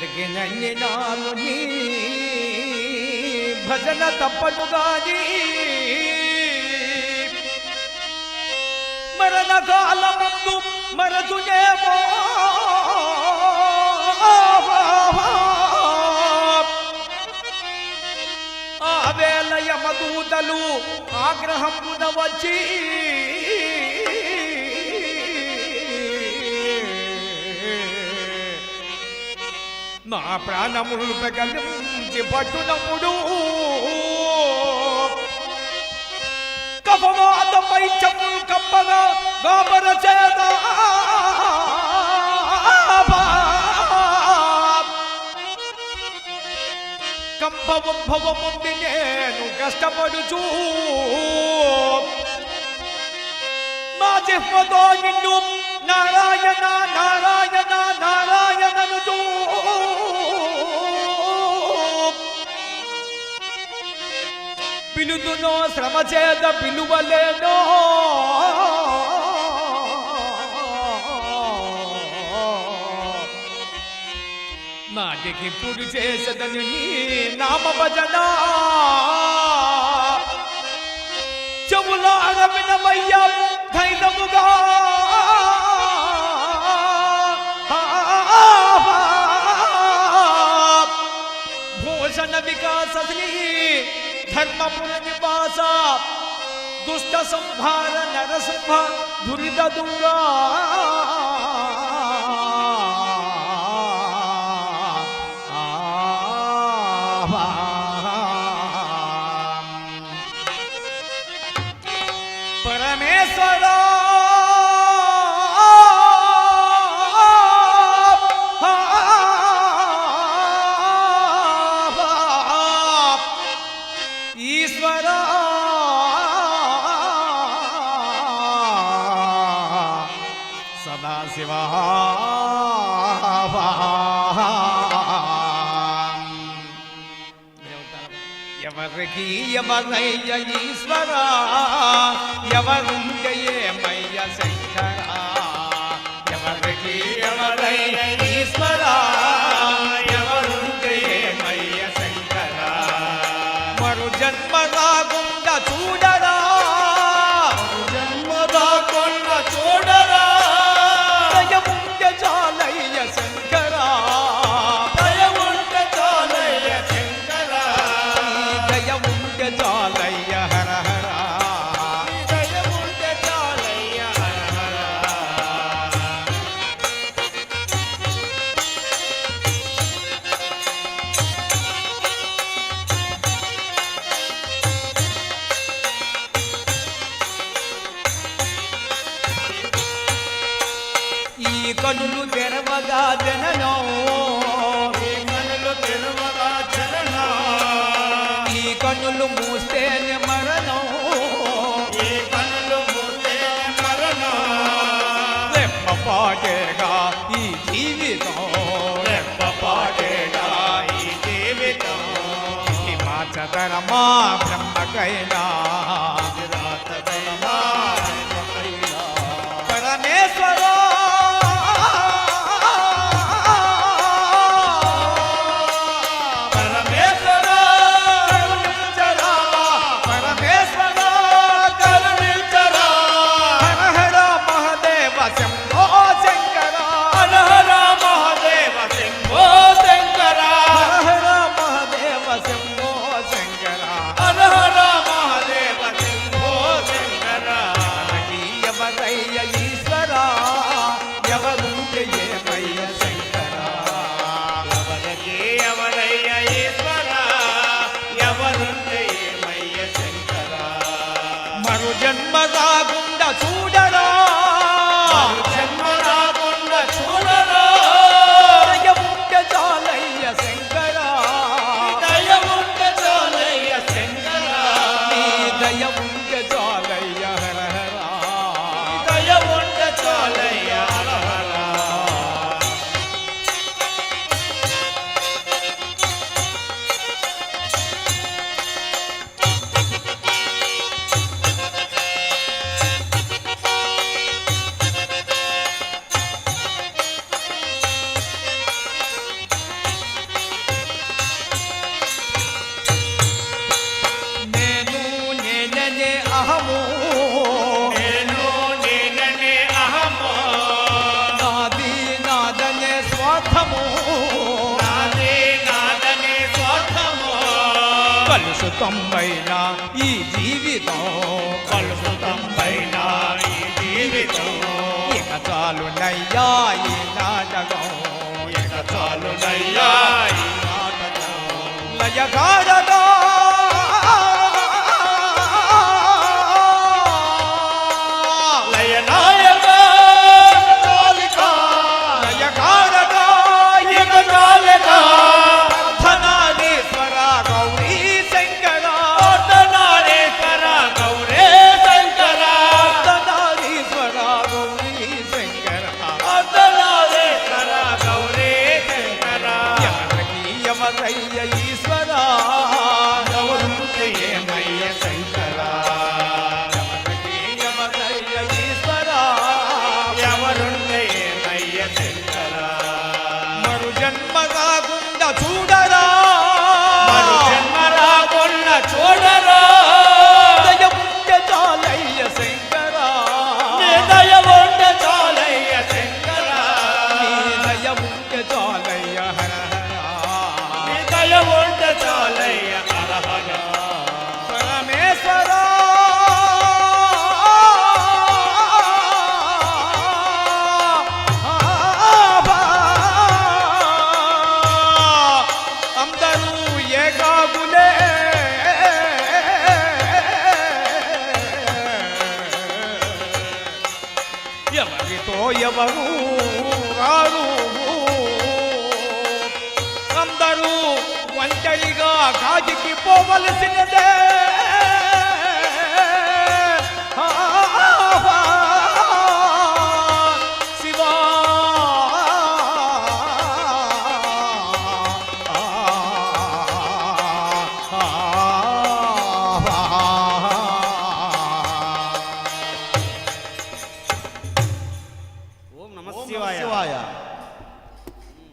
బ్రతికినన్ని నాను నీ భజన తప్పను గాని మరణ కాలముందు మరచునేమో. ఆ వేళ యమదూతలు ఆగ్రహం వచ్చి నా ప్రాణములు పెగలించి పట్టునప్పుడు కఫవాదపై చెప్పులు కప్పగా గాబర చేత కంపవంభవముంది నేను కష్టపడుచూ. నా జిహ్వతో నిన్ను పిలుదునో శ్రమ చేత పిలువలేనో. నాటికి పుడి చేసదని నీ నామ భజన. చెవులో అరవినమయ్య ధైర్యముగా. భూషణ వికాసీ ధర్మపుర నివాస దుష్ట సంహార నరసింహ దురిత దూరా శివ ఎవరికి ఎవరయ్య ఈశ్వర? ఎవరుంటే ఏమయ్య శంకర? ఎవరికి ఎవరయ్య ఈశ్వర? ఎవరుంటే ఏమయ్య శంకర? మరు జన్మ చూడ ఈ కన్నులు తెరవగా జననో. ఈ కనులు తెరవగా చలనా ఈ కన్నులు మూస్తేనే మరణం. ఈ కనులు మూస్తే మరణం. రెప్పపాటేగా ఈ జీవితం. రెప్పపాటేగా ఈ జీవితం. హిమాచతరమా బ్రహ్మకైనా. yeah. 东北那一级的豆 ఏకాగులే ఎవరితో ఎవరు రారు? అందరూ ఒంటరిగా కాజికి పోవలసినదే.